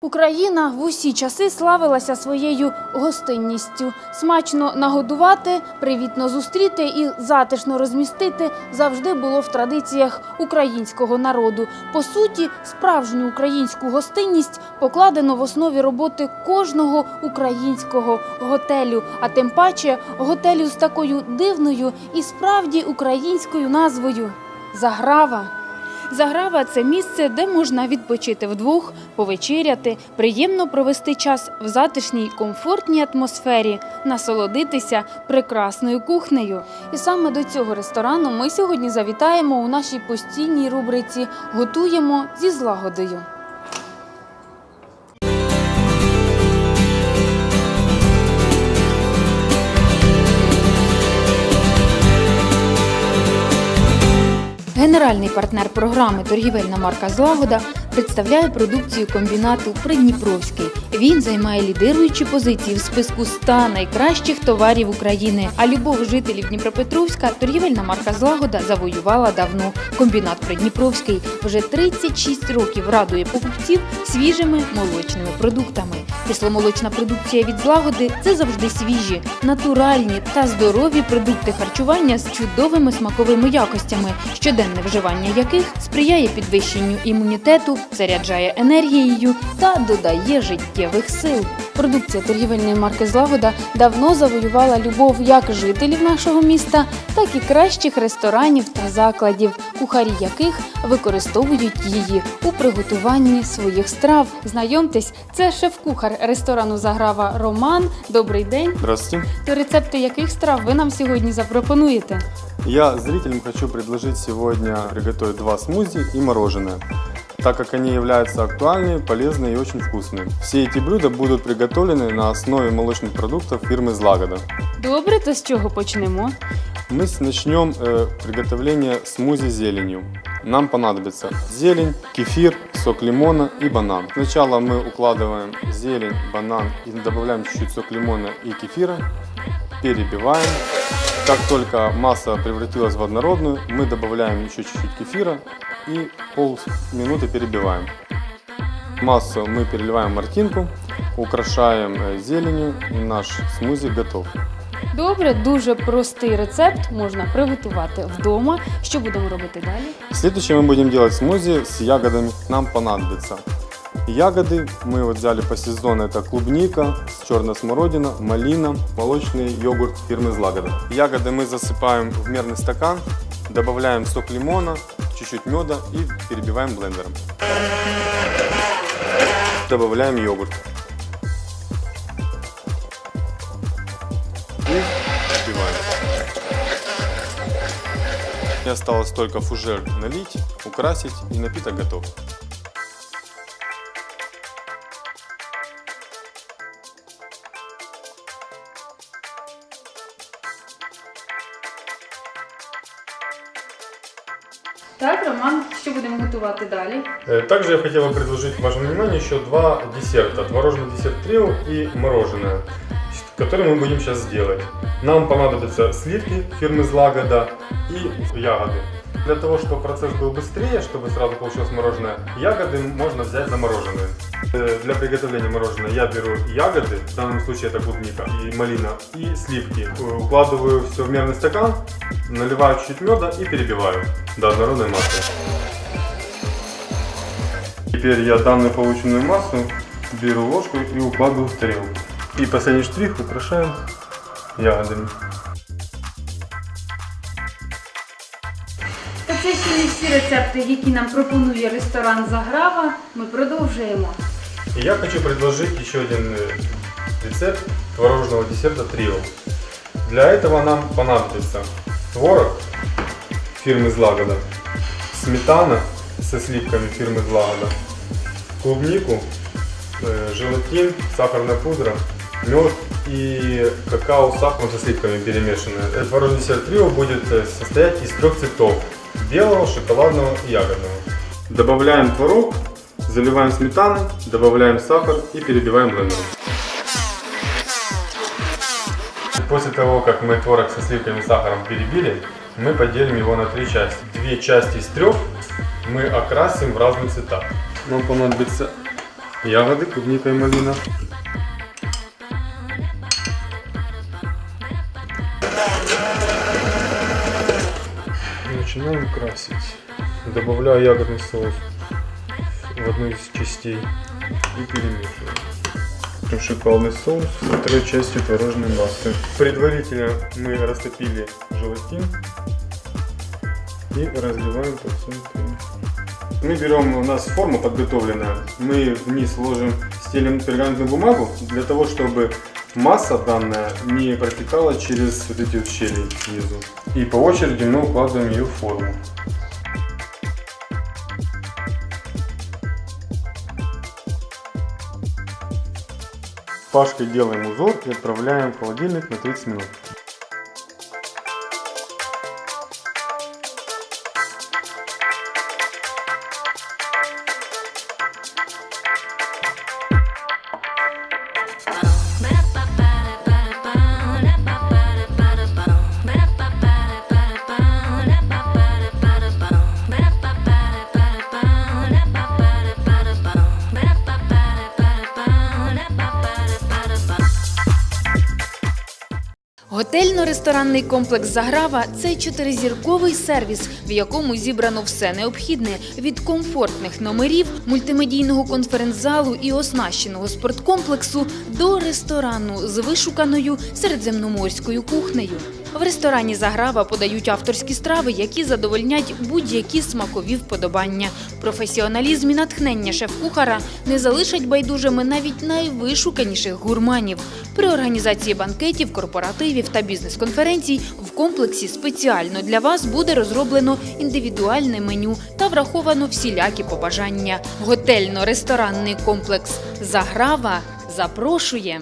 Україна в усі часи славилася своєю гостинністю. Смачно нагодувати, привітно зустріти і затишно розмістити завжди було в традиціях українського народу. По суті, справжню українську гостинність покладено в основі роботи кожного українського готелю, а тим паче готелю з такою дивною і справді українською назвою Заграва. Заграва це місце, де можна відпочити вдвох, повечеряти, приємно провести час в затишній, комфортній атмосфері, насолодитися прекрасною кухнею. І саме до цього ресторану ми сьогодні завітаємо у нашій постійній рубриці Готуємо зі злагодою. Генеральний партнер програми Торгівельна марка Злагода представляє продукцію комбінату Придніпровський. Він займає лідируючі позиції в списку 100 найкращих товарів України. А любов жителів Дніпропетровська торгівельна марка Злагода завоювала давно. Комбінат Придніпровський вже 36 років радує покупців свіжими молочними продуктами. Кисломолочна продукція від злагоди це завжди свіжі, натуральні та здорові продукти харчування з чудовими смаковими якостями, щоденне вживання яких сприяє підвищенню імунітету, заряджає енергією та додає життєвих сил. Продукція торгівельної марки Злагода давно завоювала любов як жителів нашого міста, так і кращих ресторанів та закладів, кухарі яких використовують її у приготуванні своїх страв. Знайомтесь, це шеф-кухар ресторану Заграва Роман. Добрий день. Здравствуйте. То рецепти яких страв ви нам сьогодні запропонуєте? Я зрителям хочу предложить сегодня приготовить два смузи и мороженое, так как они являются актуальными, полезными и очень вкусными. Все эти блюда будут приготовлены на основе молочных продуктов фирмы Злагода. Добре, то з чого почнемо? Мы с- начнем э, приготовление смузи с зеленью. Нам понадобится зелень, кефир, сок лимона и банан. Сначала мы укладываем зелень, банан и добавляем чуть-чуть сок лимона и кефира, перебиваем. Как только масса превратилась в однородную, мы добавляем еще чуть-чуть кефира и полминуты перебиваем. Массу мы переливаем в мартинку, украшаем э, зеленью и наш смузи готов. Добре, дуже простий рецепт можна приготувати вдома. Що будемо робити далі? Следующее мы будем делать смузи с ягодами. Нам понадобится ягоды. Мы вот взяли по сезону. Это клубника, черная смородина, малина, молочный йогурт фирмы Злагода. Ягоды мы засыпаем в мерный стакан, добавляем сок лимона, чуть-чуть меда и перебиваем блендером. Добавляем йогурт. И взбиваем. И осталось только фужер налить, украсить и напиток готов. Так, Роман, що будемо готувати далі? Э, Также я хотел бы предложить вашему вниманию еще два десерта. Творожный десерт трио и мороженое, который мы будем сейчас делать. Нам понадобятся сливки фирмы Злагода и ягоды. Для того, чтобы процесс был быстрее, чтобы сразу получилось мороженое, ягоды можно взять замороженные. Э, Для приготовления мороженого я беру ягоды, в данном случае это клубника и малина, и сливки. Э, Укладываю все в мерный стакан, наливаю чуть-чуть меда и перебиваю до однородной массы. Теперь я данную полученную массу беру ложку и укладываю в тарелку. И последний штрих украшаем ягодами. всі рецепти, які нам пропонує ресторан Заграва. Ми продовжуємо. И я хочу предложить еще один э, рецепт творожного десерта трио. Для этого нам понадобится творог фирмы Злагода, сметана со сливками фирмы Злагода, клубнику, э, желатин, сахарная пудра, мед и какао с сахаром со сливками перемешанное. Этот творожный десерт трио будет э, состоять из трех цветов. Белого, шоколадного и ягодного. Добавляем творог, заливаем сметаной, добавляем сахар и перебиваем блендером. После того, как мы творог со сливками и сахаром перебили, мы поделим его на три части. Две части из трех мы окрасим в разные цвета. Нам понадобится ягоды, клубника и малина. Начинаем красить. Добавляю ягодный соус в одну из частей и перемешиваю. Шоколадный соус со второй частью творожной массы. Предварительно мы растопили желатин и разливаем по всем. Мы берем, у нас форма подготовленная, мы вниз ложим, стелим пергаментную бумагу для того, чтобы масса данная не протекала через вот эти вот щели снизу. И по очереди мы укладываем ее в форму. Пашкой делаем узор и отправляем в холодильник на 30 минут. Готельно-ресторанний комплекс Заграва це чотиризірковий сервіс, в якому зібрано все необхідне від комфортних номерів, мультимедійного конференц-залу і оснащеного спорткомплексу до ресторану з вишуканою середземноморською кухнею. В ресторані Заграва подають авторські страви, які задовольнять будь-які смакові вподобання. Професіоналізм і натхнення шеф-кухара не залишать байдужими навіть найвишуканіших гурманів. При організації банкетів, корпоративів та бізнес-конференцій в комплексі спеціально для вас буде розроблено індивідуальне меню та враховано всілякі побажання. Готельно-ресторанний комплекс Заграва запрошує.